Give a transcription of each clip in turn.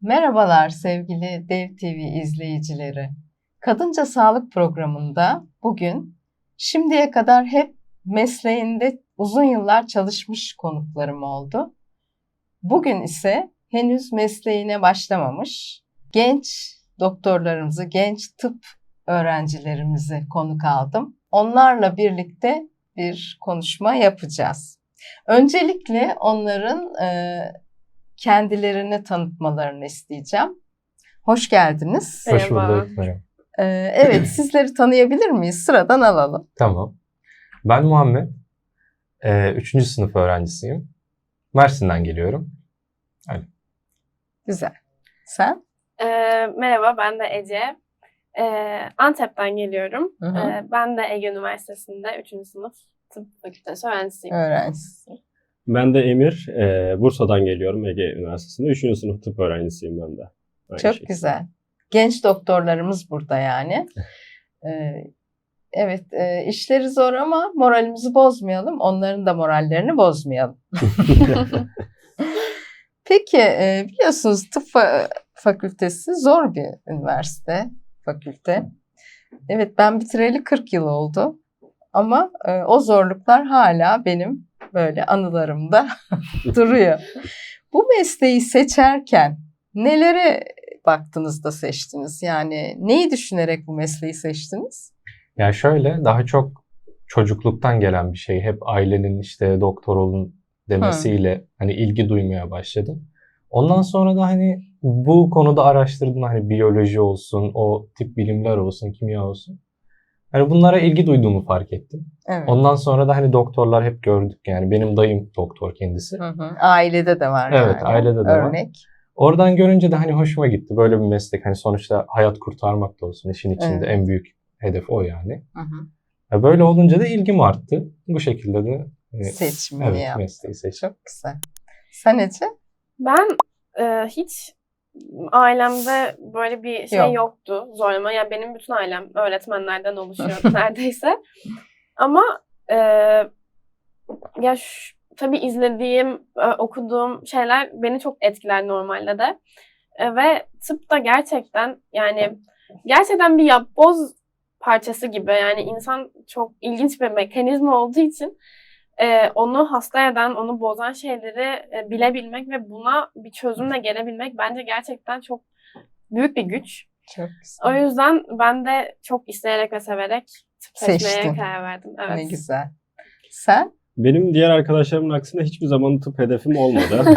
Merhabalar sevgili Dev TV izleyicileri. Kadınca Sağlık programında bugün şimdiye kadar hep mesleğinde uzun yıllar çalışmış konuklarım oldu. Bugün ise henüz mesleğine başlamamış genç doktorlarımızı, genç tıp öğrencilerimizi konuk aldım. Onlarla birlikte bir konuşma yapacağız. Öncelikle onların e, kendilerini tanıtmalarını isteyeceğim. Hoş geldiniz. Hoş bulduk. Merhaba. E, evet, sizleri tanıyabilir miyiz? Sıradan alalım. Tamam. Ben Muhammed. Ee, üçüncü sınıf öğrencisiyim. Mersin'den geliyorum. Güzel. Sen? Ee, merhaba, ben de Ece. Ee, Antep'ten geliyorum. Hı hı. Ee, ben de Ege Üniversitesi'nde 3. sınıf tıp fakültesi öğrencisiyim. Öğrencisi. Ben de Emir. e, Bursa'dan geliyorum Ege Üniversitesi'nde. Üçüncü sınıf tıp öğrencisiyim ben de. Aynı Çok şekilde. güzel. Genç doktorlarımız burada yani. Ee, evet, e, işleri zor ama moralimizi bozmayalım. Onların da morallerini bozmayalım. Peki, e, biliyorsunuz tıp fa- fakültesi zor bir üniversite, fakülte. Evet, ben bitireli 40 yıl oldu. Ama e, o zorluklar hala benim böyle anılarımda duruyor. Bu mesleği seçerken nelere baktınız da seçtiniz? Yani neyi düşünerek bu mesleği seçtiniz? Ya şöyle daha çok çocukluktan gelen bir şey. Hep ailenin işte doktor olun demesiyle hani ilgi duymaya başladım. Ondan sonra da hani bu konuda araştırdım hani biyoloji olsun, o tip bilimler olsun, kimya olsun. Hani bunlara ilgi duyduğumu fark ettim. Evet. Ondan sonra da hani doktorlar hep gördük yani benim dayım doktor kendisi. Hı hı. Ailede de var Evet, yani. ailede de var. Örnek. Oradan görünce de hani hoşuma gitti. Böyle bir meslek hani sonuçta hayat kurtarmak da olsun. işin içinde Evet. en büyük hedef o yani. Hı hı. Ya Böyle olunca da ilgim arttı. Bu şekilde de e, Seçimini evet, yaptın. mesleği seçtim. Çok güzel. Sen Ece? Ben e, hiç ailemde böyle bir şey Yok. yoktu zorlama. Yani benim bütün ailem öğretmenlerden oluşuyor neredeyse. Ama e, ya şu, tabii izlediğim, e, okuduğum şeyler beni çok etkiler normalde de. E, ve tıp da gerçekten yani gerçekten bir yapboz parçası gibi. Yani insan çok ilginç bir mekanizma olduğu için e, onu hasta eden, onu bozan şeyleri e, bilebilmek ve buna bir çözümle gelebilmek bence gerçekten çok büyük bir güç. Çok O güzel. yüzden ben de çok isteyerek ve severek tıp seçmeye karar verdim. Evet. Ne güzel. Sen? Benim diğer arkadaşlarımın aksine hiçbir zaman tıp hedefim olmadı.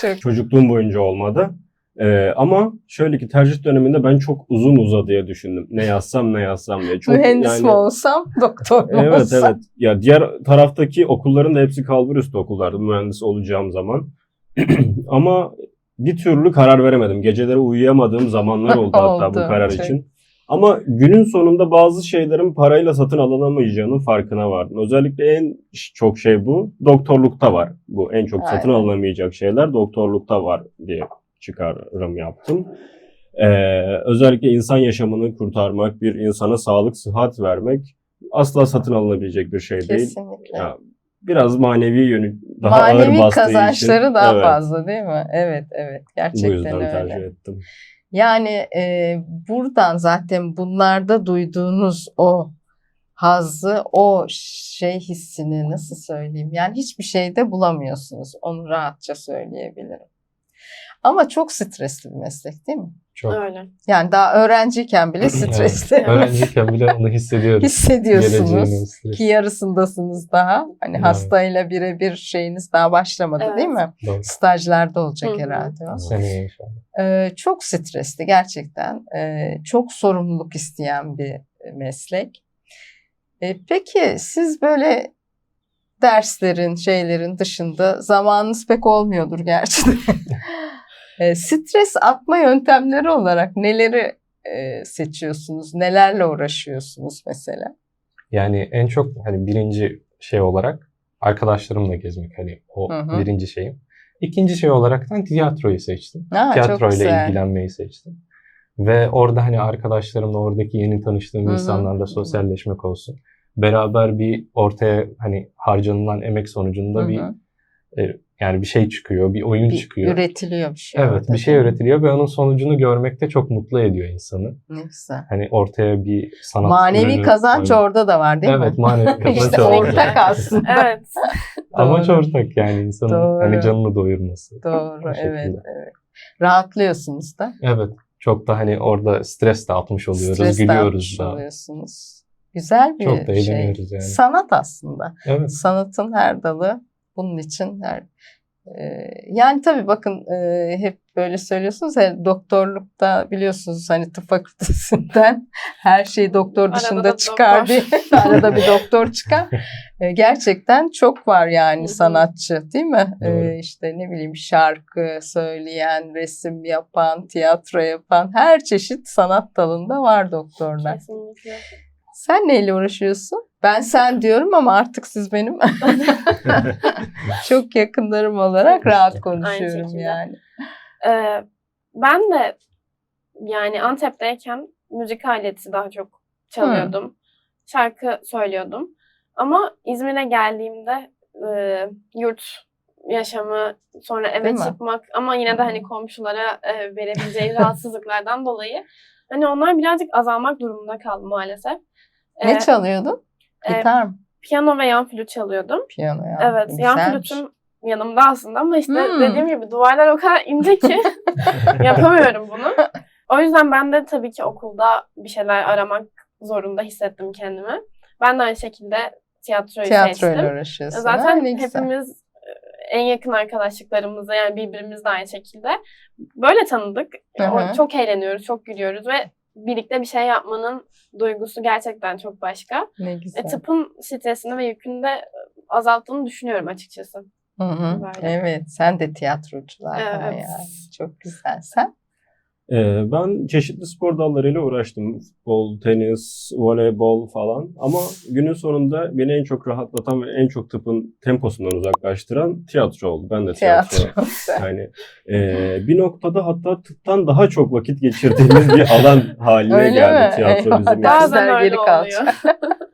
Çok Çocukluğum boyunca olmadı. E, ama şöyle ki tercih döneminde ben çok uzun uzadıya düşündüm. Ne yazsam ne yazsam diye. Çok, mühendis yani- mi olsam, doktor mu Evet olsam? evet. Ya diğer taraftaki okulların da hepsi kalbur üstü okullardı mühendis olacağım zaman. Ama bir türlü karar veremedim. Geceleri uyuyamadığım zamanlar oldu hatta Oldu, bu karar çok. için. Ama günün sonunda bazı şeylerin parayla satın alınamayacağının farkına vardım. Özellikle en çok şey bu. Doktorlukta var. Bu en çok satın Aynen. alınamayacak şeyler doktorlukta var diye çıkarım yaptım. Ee, özellikle insan yaşamını kurtarmak, bir insana sağlık, sıhhat vermek asla satın alınabilecek bir şey değil. Kesinlikle. Ya, biraz manevi yönü daha ağır Manevi bastığı kazançları için, daha evet, fazla değil mi? Evet, evet. Bu Gerçekten yüzden öyle. tercih ettim. Yani e, buradan zaten bunlarda duyduğunuz o hazzı, o şey hissini nasıl söyleyeyim? Yani hiçbir şeyde bulamıyorsunuz. Onu rahatça söyleyebilirim. Ama çok stresli bir meslek değil mi? Çok. Öyle. Yani daha öğrenciyken bile stresli. Evet. Öğrenciyken bile onu hissediyoruz. Hissediyorsunuz ki yarısındasınız daha. Hani Evet. hastayla birebir şeyiniz daha başlamadı Evet. değil mi? Doğru. Stajlarda olacak Hı hı. herhalde o. Seneye inşallah. Ee, çok stresli gerçekten. Ee, çok sorumluluk isteyen bir meslek. Ee, peki siz böyle derslerin, şeylerin dışında zamanınız pek olmuyordur gerçi de. Ee, stres atma yöntemleri olarak neleri e, seçiyorsunuz? Nelerle uğraşıyorsunuz mesela? Yani en çok hani birinci şey olarak arkadaşlarımla gezmek hani o Hı hı. birinci şeyim. İkinci şey olaraktan tiyatroyu seçtim. Çok Tiyatroyla ilgilenmeyi seçtim. Ve orada hani arkadaşlarımla oradaki yeni tanıştığım Hı hı. insanlarla sosyalleşmek olsun. Beraber bir ortaya hani harcanılan emek sonucunda Hı bir e, Yani bir şey çıkıyor, bir oyun Bir çıkıyor. üretiliyor bir şey. Evet, orada, bir şey üretiliyor ve onun sonucunu görmek de çok mutlu ediyor insanı. Ne güzel. Hani ortaya bir sanat Manevi ürünü kazanç koymak. orada da var değil Evet, mi? manevi kazanç işte orada. ortak aslında. Evet. Amaç ortak yani insanın Doğru. hani canını doyurması. Doğru, evet, evet. Rahatlıyorsunuz da. Evet. Çok da hani orada stres de atmış oluyoruz, Stres de gülüyoruz atmış da. oluyorsunuz. Güzel bir Çok da şey. yani. Sanat aslında. Evet. Sanatın her dalı bunun için her Ee, yani tabii bakın e, hep böyle söylüyorsunuz ya doktorlukta biliyorsunuz hani tıp fakültesinden her şey doktor Arada dışında da çıkar doktor. diye arada bir doktor çıkar. Ee, gerçekten çok var yani sanatçı değil mi? Doğru. işte ne bileyim şarkı söyleyen, resim yapan, tiyatro yapan her çeşit sanat dalında var doktorlar. Kesinlikle. Sen neyle uğraşıyorsun? Ben sen diyorum ama artık siz benim çok yakınlarım olarak rahat konuşuyorum yani. Ee, ben de yani Antep'teyken müzik aleti daha çok çalıyordum. Şarkı söylüyordum. Ama İzmir'e geldiğimde e, yurt yaşamı sonra eve Değil mi? çıkmak ama yine de hani komşulara e, verebileceği rahatsızlıklardan dolayı hani onlar birazcık azalmak durumunda kaldı maalesef. Ne Ee, çalıyordun? e, Gitar mı? piyano ve yan flüt çalıyordum. Piyano ya. Evet, yan flütüm yanımda aslında ama işte Hmm. dediğim gibi duvarlar o kadar ince ki yapamıyorum bunu. O yüzden ben de tabii ki okulda bir şeyler aramak zorunda hissettim kendimi. Ben de aynı şekilde tiyatroyu Tiyatroyla seçtim. uğraşıyorsun. Zaten ha? Hepimiz e, en yakın arkadaşlıklarımızla yani birbirimiz de aynı şekilde böyle tanıdık. Hı hı. O- Çok eğleniyoruz, çok gülüyoruz ve birlikte bir şey yapmanın duygusu gerçekten çok başka. Ne E, güzel. tıpın stresini ve yükünü de azalttığını düşünüyorum açıkçası. Hı hı. Böyle. Evet, sen de tiyatroculardan Evet. yani. Çok güzel. Sen? Ee, ben çeşitli spor dallarıyla uğraştım. Futbol, tenis, voleybol falan. Ama günün sonunda beni en çok rahatlatan ve en çok tıpın temposundan uzaklaştıran tiyatro oldu. Ben de tiyatro. Tiyatro. Yani e, bir noktada hatta tıptan daha çok vakit geçirdiğimiz bir alan haline Öyle geldi mi? tiyatro Eyvah, bizim için. Bazen öyle oluyor.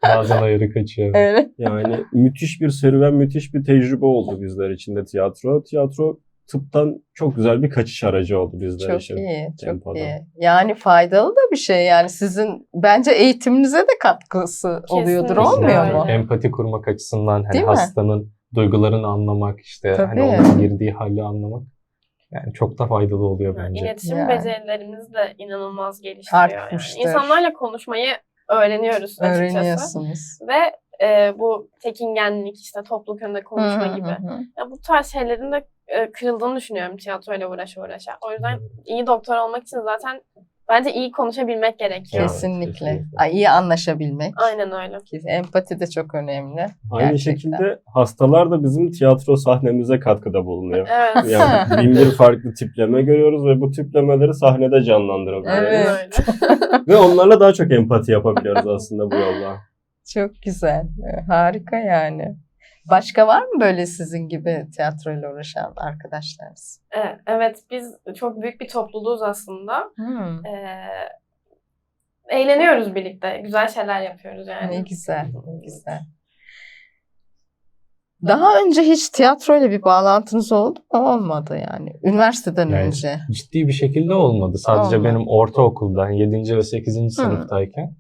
Bazen ayarı kaçıyor. Evet. Yani müthiş bir serüven, müthiş bir tecrübe oldu bizler için de tiyatro. Tiyatro tıptan çok güzel bir kaçış aracı oldu bizler Çok için. iyi, çok tempoda. iyi. Yani faydalı da bir şey yani sizin bence eğitiminize de katkısı oluyordur Kesinlikle olmuyor öyle. mu? Empati kurmak açısından hani Değil mi? hastanın duygularını anlamak işte Tabii. hani onun girdiği hali anlamak yani çok da faydalı oluyor bence. İletişim Yani. becerilerimiz de inanılmaz gelişiyor. Yani. İnsanlarla konuşmayı öğreniyoruz açıkçası. Öğreniyorsunuz. Ve e, bu çekingenlik, işte topluluk önünde konuşma Hı hı gibi. hı. Ya bu tarz şeylerin de e, kırıldığını düşünüyorum tiyatroyla uğraşa uğraşa. O yüzden iyi doktor olmak için zaten bence iyi konuşabilmek gerekiyor. Evet, Kesinlikle. kesinlikle. Ay, iyi anlaşabilmek. Aynen öyle. Empati de çok önemli. Aynı Gerçekten. şekilde hastalar da bizim tiyatro sahnemize katkıda bulunuyor. Evet. Yani bin bir farklı tipleme görüyoruz ve bu tiplemeleri sahnede canlandırabiliyoruz. Evet. Ve onlarla daha çok empati yapabiliyoruz aslında bu yolla. Çok güzel. Ee, Harika yani. Başka var mı böyle sizin gibi tiyatroyla uğraşan arkadaşlarınız? E, evet biz çok büyük bir topluluğuz aslında. Hmm, E, eğleniyoruz birlikte. Güzel şeyler yapıyoruz yani. ne güzel, ne güzel. Daha önce hiç tiyatroyla bir bağlantınız oldu mu? Olmadı yani. Üniversiteden Yani önce. Ciddi bir şekilde olmadı. Sadece Olmadı. benim ortaokulda 7. ve 8. sınıftayken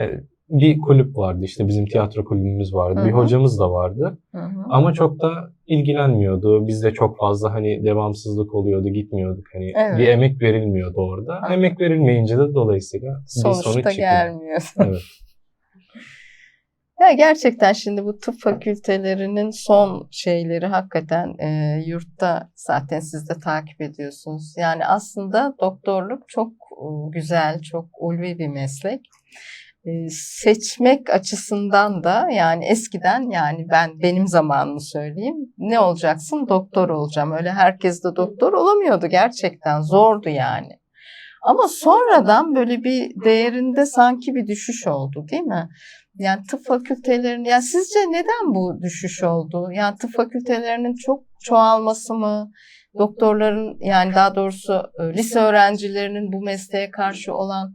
e, bir kulüp vardı işte bizim tiyatro kulübümüz vardı. Hı Bir hocamız da vardı. Hı hı. Ama çok da ilgilenmiyordu. Bizde çok fazla hani devamsızlık oluyordu, gitmiyorduk. Hani Evet. bir emek verilmiyordu orada. Hı. Emek verilmeyince de dolayısıyla bir sonuç Sonuçta gelmiyor. Evet. Ya gerçekten şimdi bu tıp fakültelerinin son şeyleri hakikaten e, yurtta zaten siz de takip ediyorsunuz. Yani aslında doktorluk çok e, güzel, çok ulvi bir meslek. Seçmek açısından da yani eskiden yani ben benim zamanımı söyleyeyim ne olacaksın doktor olacağım öyle herkes de doktor olamıyordu gerçekten zordu yani. Ama sonradan böyle bir değerinde sanki bir düşüş oldu değil mi? Yani tıp fakültelerinin, yani sizce neden bu düşüş oldu? Yani tıp fakültelerinin çok çoğalması mı? Doktorların yani daha doğrusu e, lise öğrencilerinin bu mesleğe karşı olan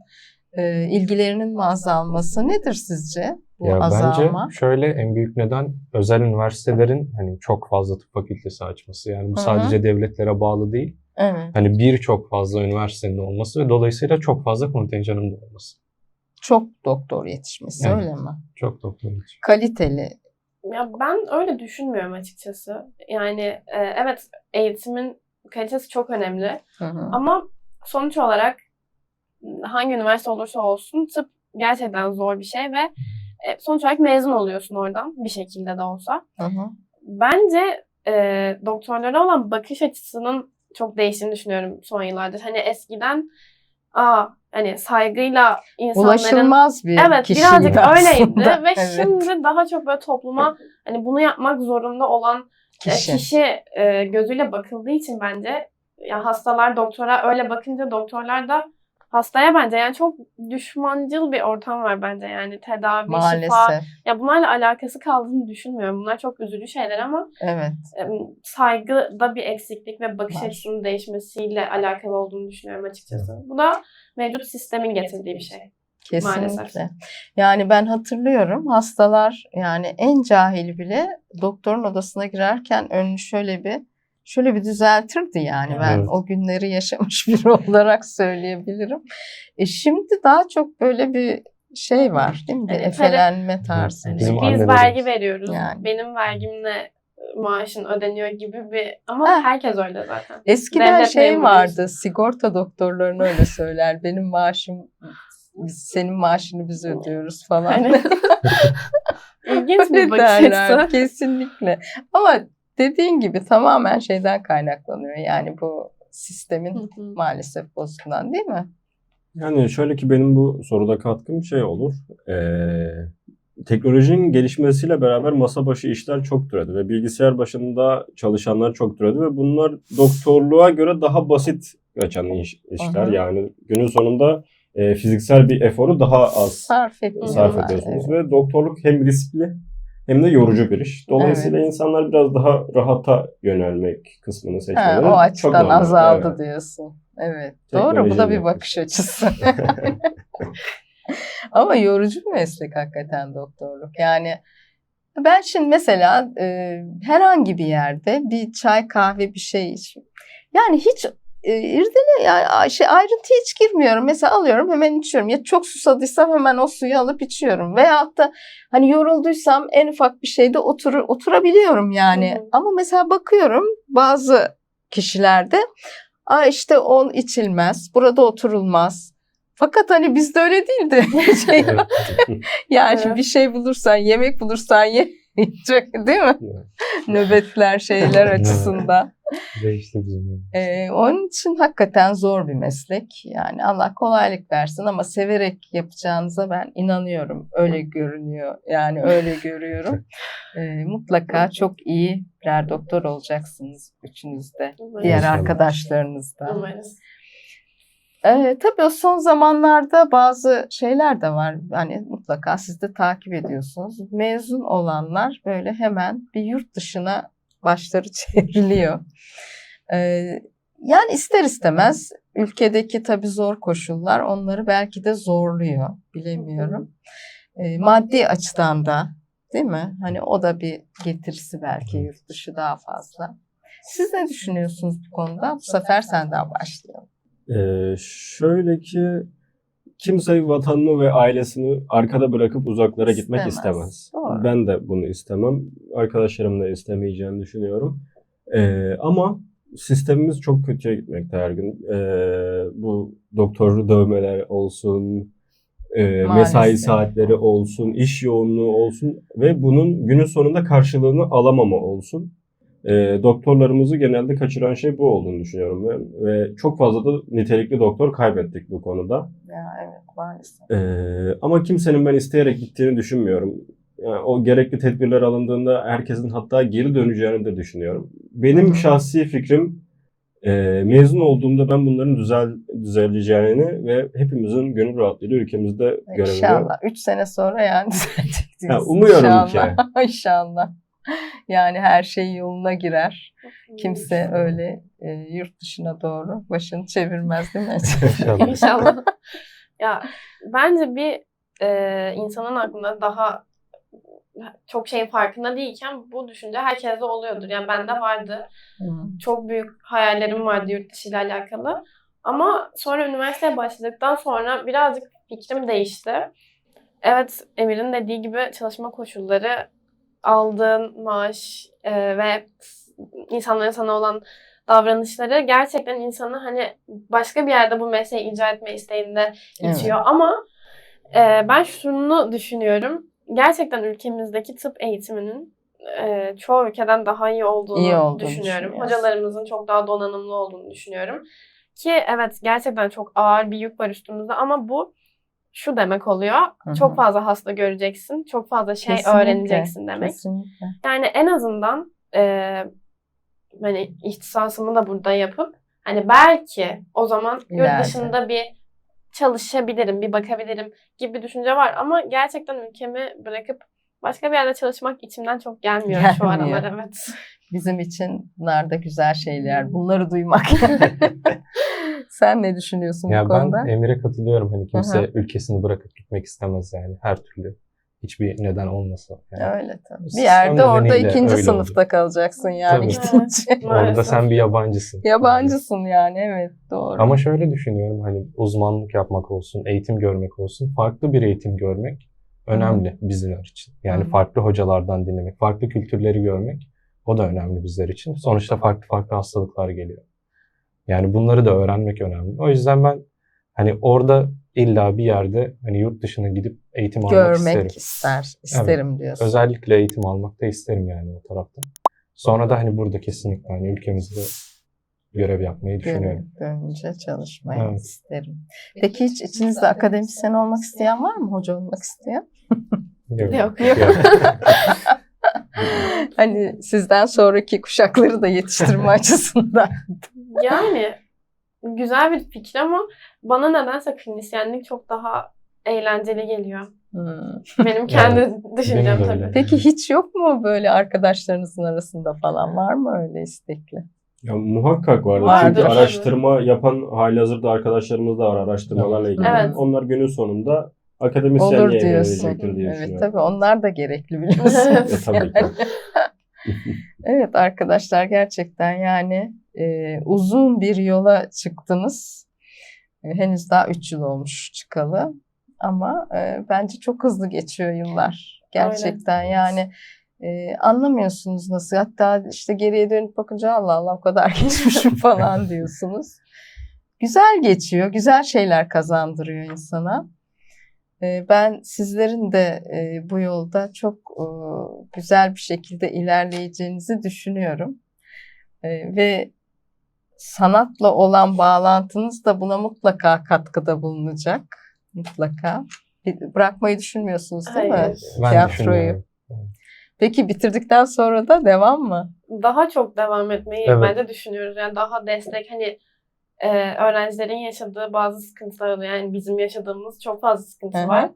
e, ilgilerinin mi azalması nedir sizce? bu Ya azalma? bence şöyle en büyük neden özel üniversitelerin hani çok fazla tıp fakültesi açması. Yani bu sadece devletlere bağlı değil. Evet. Hani birçok fazla üniversitenin olması ve dolayısıyla çok fazla kontenjanın da olması. Çok doktor yetişmesi Evet. öyle mi? Çok doktor için. Kaliteli. Ya ben öyle düşünmüyorum açıkçası. Yani e, evet eğitimin kalitesi çok önemli. Hı hı. Ama sonuç olarak hangi üniversite olursa olsun tıp gerçekten zor bir şey ve e, sonuç olarak mezun oluyorsun oradan bir şekilde de olsa. Hı hı. Bence e, doktorlara olan bakış açısının çok değiştiğini düşünüyorum son yıllardır. Hani eskiden aa hani saygıyla insanların Ulaşılmaz bir Evet birazcık öyleydi aslında. ve Evet. şimdi daha çok böyle topluma hani bunu yapmak zorunda olan e, kişi. kişi e, gözüyle bakıldığı için bence ya hastalar doktora öyle bakınca doktorlar da hastaya bence yani çok düşmancıl bir ortam var bence yani tedavi, şifa. Maalesef. Ya bunlarla alakası kaldığını düşünmüyorum. Bunlar çok üzücü şeyler ama Evet. saygıda bir eksiklik ve bakış Var. açısının değişmesiyle alakalı olduğunu düşünüyorum açıkçası. Bu da mevcut sistemin getirdiği bir şey. Kesinlikle. Maalesef. Yani ben hatırlıyorum hastalar yani en cahil bile doktorun odasına girerken önünü şöyle bir şöyle bir düzeltirdi yani ben Evet. o günleri yaşamış biri olarak söyleyebilirim. E şimdi daha çok böyle bir şey var değil mi? Bir Evet, efelenme tarzı. Yani Bizim biz annelerimiz. vergi veriyoruz. Yani. Benim vergimle maaşın ödeniyor gibi bir ama Ha. herkes öyle zaten. Eskiden Devlet şey memuruyuz. vardı sigorta doktorlarına öyle söyler benim maaşım biz senin maaşını biz ödüyoruz falan. Hani ilginç bir bakış açısı. kesinlikle. Ama dediğin gibi tamamen şeyden kaynaklanıyor. Yani bu sistemin Hı hı. maalesef bozukluğundan değil mi? Yani şöyle ki benim bu soruda katkım şey olur. Ee, teknolojinin gelişmesiyle beraber masa başı işler çok türedi ve bilgisayar başında çalışanlar çok türedi ve bunlar doktorluğa göre daha basit kaçan iş, işler. Hı hı. Yani günün sonunda e, fiziksel bir eforu daha az Sarf sarf ediyorsunuz evet. ve doktorluk hem riskli hem de yorucu bir iş. Dolayısıyla insanlar biraz daha rahata yönelmek kısmını Ha, seçmeleri o çok açıdan normal. azaldı Evet. diyorsun. Evet. Doğru bu da bir bakış açısı. Ama yorucu bir meslek hakikaten doktorluk. Yani ben şimdi mesela e, herhangi bir yerde bir çay kahve bir şey iç. Yani hiç irdele yani şey ayrıntıya hiç girmiyorum. Mesela alıyorum hemen içiyorum. Ya çok susadıysam hemen o suyu alıp içiyorum. Veyahut da hani yorulduysam en ufak bir şeyde oturur oturabiliyorum yani. Hı hı. Ama mesela bakıyorum bazı kişilerde Aa işte o içilmez, burada oturulmaz. Fakat hani bizde öyle değildi. Şey, yani Evet. bir şey bulursan, yemek bulursan ye. Çok- Değil mi? Evet. Nöbetler şeyler açısından. Değişti bizim. Ee, onun için hakikaten zor bir meslek. Yani Allah kolaylık versin ama severek yapacağınıza ben inanıyorum. Öyle görünüyor. Yani öyle görüyorum. Ee, mutlaka çok iyi birer doktor olacaksınız üçünüz de. Diğer arkadaşlarınız da. Umarız. Ee, tabii o son zamanlarda bazı şeyler de var. Hani mutlaka siz de takip ediyorsunuz. Mezun olanlar böyle hemen bir yurt dışına başları çevriliyor. Ee, yani ister istemez ülkedeki tabii zor koşullar onları belki de zorluyor. Bilemiyorum. Ee, maddi açıdan da değil mi? Hani o da bir getirisi belki yurt dışı daha fazla. Siz ne düşünüyorsunuz bu konuda? Bu sefer senden başlayalım. Ee, şöyle ki kimse vatanını ve ailesini arkada bırakıp uzaklara gitmek İstemez. istemez. Doğru. Ben de bunu istemem. Arkadaşlarım da istemeyeceğini düşünüyorum. Ee, ama sistemimiz çok kötüye gitmekte her gün. Ee, bu doktor dövmeler olsun, e, mesai saatleri olsun, iş yoğunluğu olsun ve bunun günün sonunda karşılığını alamama olsun. E, doktorlarımızı genelde kaçıran şey bu olduğunu düşünüyorum ve, ve çok fazla da nitelikli doktor kaybettik bu konuda. Ya evet maalesef. E, ama kimsenin ben isteyerek gittiğini düşünmüyorum. Yani o gerekli tedbirler alındığında herkesin hatta geri döneceğini de düşünüyorum. Benim Hı hı. şahsi fikrim e, mezun olduğumda ben bunların düzel düzeleceğini ve hepimizin gönül rahatlığıyla ülkemizde görevini İnşallah. Üç sene sonra yani düzelecek Ya, umuyorum İnşallah. İnşallah. Yani her şey yoluna girer. Kimse öyle e, yurt dışına doğru başını çevirmez değil mi? İnşallah. İnşallah. ya bence bir e, insanın aklında daha çok şeyin farkında değilken bu düşünce herkeste oluyordur. Yani bende vardı. Hı. Çok büyük hayallerim vardı yurt dışı ile alakalı. Ama sonra üniversiteye başladıktan sonra birazcık fikrim değişti. Evet Emir'in dediği gibi çalışma koşulları, aldığın maaş e, ve insanların sana olan davranışları gerçekten insanı hani başka bir yerde bu mesleği icra etme isteğinde Evet. itiyor. Ama e, ben şunu düşünüyorum. Gerçekten ülkemizdeki tıp eğitiminin e, çoğu ülkeden daha iyi olduğunu, İyi olduğunu düşünüyorum. Hocalarımızın çok daha donanımlı olduğunu düşünüyorum. Ki evet gerçekten çok ağır bir yük var üstümüzde ama bu şu demek oluyor. Hı hı. Çok fazla hasta göreceksin, çok fazla şey Kesinlikle, öğreneceksin demek. Kesinlikle. Yani en azından e, hani ihtisasımı da burada yapıp hani belki o zaman yurt dışında bir çalışabilirim, bir bakabilirim gibi bir düşünce var ama gerçekten ülkemi bırakıp başka bir yerde çalışmak içimden çok gelmiyor, şu Gelmiyor. aralar evet. Bizim için bunlar da güzel şeyler. Bunları duymak. Sen ne düşünüyorsun Ya bu ben konuda? Emir'e katılıyorum. Hani kimse Hı ülkesini bırakıp gitmek istemez yani her türlü. Hiçbir neden olmasa. Yani. Öyle tabii. Bir yerde orada ikinci sınıfta oldu. kalacaksın yani Tabii. gidince. Orada sen bir yabancısın. Yabancısın yani evet doğru. Ama şöyle düşünüyorum hani uzmanlık yapmak olsun, eğitim görmek olsun, farklı bir eğitim görmek önemli bizler için. Yani Hı. farklı hocalardan dinlemek, farklı kültürleri görmek o da önemli bizler için. Sonuçta farklı farklı hastalıklar geliyor. Yani bunları da öğrenmek önemli. O yüzden ben hani orada illa bir yerde hani yurt dışına gidip eğitim almak Görmek isterim. ister, isterim diyorsun. Özellikle eğitim almak da isterim yani o taraftan. Sonra da hani burada kesinlikle hani ülkemizde görev yapmayı düşünüyorum. Gönlünce çalışmayı Evet. isterim. Peki hiç içinizde akademisyen olmak isteyen var mı? Hoca olmak isteyen? Yok. hani sizden sonraki kuşakları da yetiştirme açısından. Yani güzel bir fikir ama bana nedense klinisyenlik çok daha eğlenceli geliyor. Hmm. Benim kendi Evet, düşüncem benim tabii. Peki hiç yok mu böyle arkadaşlarınızın arasında falan var mı öyle istekli? Ya muhakkak vardır. Vardır Çünkü tabii. araştırma yapan halihazırda arkadaşlarımız da var araştırmalarla ilgili. Evet. Onlar günün sonunda Olur akademisyenliğe diyorsun. evrilecektir diye Evet düşünüyorum. tabii onlar da gerekli biliyorsun. Evet. E, tabii ki. Evet arkadaşlar gerçekten yani e, uzun bir yola çıktınız. E, henüz daha 3 yıl olmuş çıkalı. Ama e, bence çok hızlı geçiyor yıllar. Gerçekten Öyle. yani e, anlamıyorsunuz nasıl. Hatta işte geriye dönüp bakınca Allah Allah o kadar geçmişim falan diyorsunuz. Güzel geçiyor. Güzel şeyler kazandırıyor insana. E, Ben sizlerin de e, bu yolda çok e, güzel bir şekilde ilerleyeceğinizi düşünüyorum. Ve sanatla olan bağlantınız da buna mutlaka katkıda bulunacak. Mutlaka. Bırakmayı düşünmüyorsunuz değil mi? Hayır. Ben Tiyatroyu. Peki bitirdikten sonra da devam mı? Daha çok devam etmeyi Evet. bence düşünüyoruz. Yani daha destek hani e, öğrencilerin yaşadığı bazı sıkıntılar oluyor. Yani bizim yaşadığımız çok fazla sıkıntı Hı hı. var.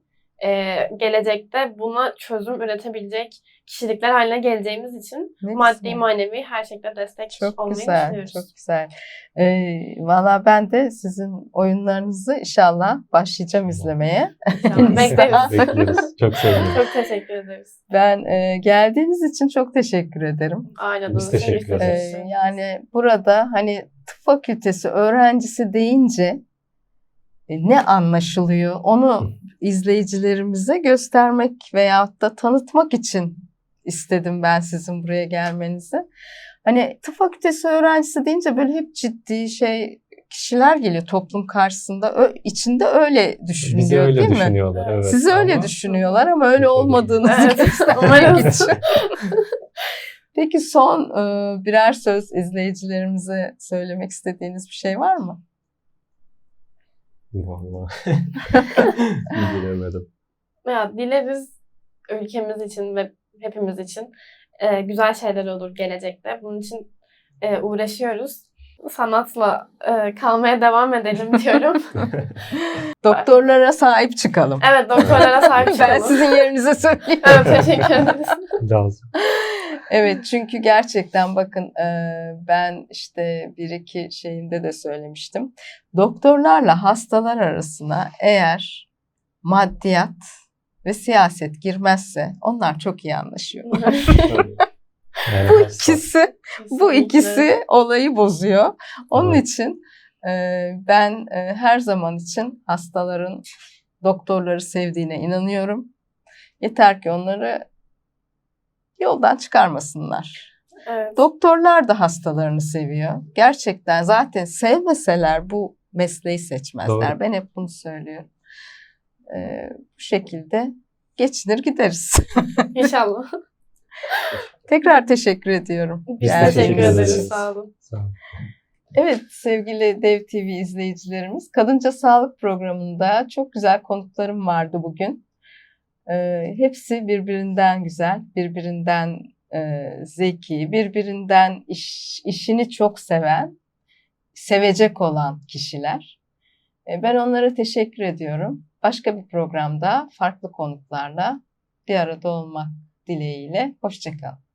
E, gelecekte buna çözüm üretebilecek kişilikler haline geleceğimiz için Ne maddi güzel. manevi her şekilde destek Çok olmayı güzel, düşünüyoruz. çok güzel. Ee, Valla ben de sizin oyunlarınızı inşallah başlayacağım izlemeye. İnşallah. Bekleriz. Bekleriz. Çok sevinirim. çok teşekkür ederiz. Ben e, geldiğiniz için çok teşekkür ederim. Ağırladığınız Biz teşekkür Ee, ederiz. ederiz. yani burada hani tıp fakültesi öğrencisi deyince e, ne anlaşılıyor onu izleyicilerimize göstermek veyahut da tanıtmak için istedim ben sizin buraya gelmenizi. Hani tıp fakültesi öğrencisi deyince böyle hep ciddi şey kişiler geliyor toplum karşısında. Ö- içinde öyle düşünülüyor Bizi öyle değil mi? düşünüyorlar. Evet. Sizi öyle Ama düşünüyorlar ama öyle Öyle Evet, göstermek için. Peki son e, birer söz izleyicilerimize söylemek istediğiniz bir şey var mı? Vallahi. Bilemedim. Ya dileriz ülkemiz için ve hepimiz için e, güzel şeyler olur gelecekte. Bunun için e, uğraşıyoruz. Sanatla e, kalmaya devam edelim diyorum. Doktorlara sahip çıkalım. evet doktorlara sahip Ben çıkalım. sizin yerinize söyleyeyim. Evet teşekkür ederiz. lazım. Evet çünkü gerçekten bakın e, ben işte bir iki şeyinde de söylemiştim. Doktorlarla hastalar arasına eğer maddiyat ve siyaset girmezse onlar çok iyi anlaşıyor. Yani Bu ikisi bu ikisi olayı bozuyor. Onun Evet. için e, ben e, her zaman için hastaların doktorları sevdiğine inanıyorum. Yeter ki onları yoldan çıkarmasınlar. Evet. Doktorlar da hastalarını seviyor. Gerçekten zaten sevmeseler bu mesleği seçmezler. Doğru. Ben hep bunu söylüyorum. E, bu şekilde geçinir gideriz. İnşallah. Tekrar teşekkür ediyorum. Biz Geldiğiniz teşekkür ederiz. Sağ olun. Sağ olun. Evet sevgili Dev TV izleyicilerimiz, Kadınca Sağlık programında çok güzel konuklarım vardı bugün. Ee, hepsi birbirinden güzel, birbirinden e, zeki, birbirinden iş, işini çok seven, sevecek olan kişiler. E, ben onlara teşekkür ediyorum. Başka bir programda farklı konuklarla bir arada olmak dileğiyle. Hoşçakalın.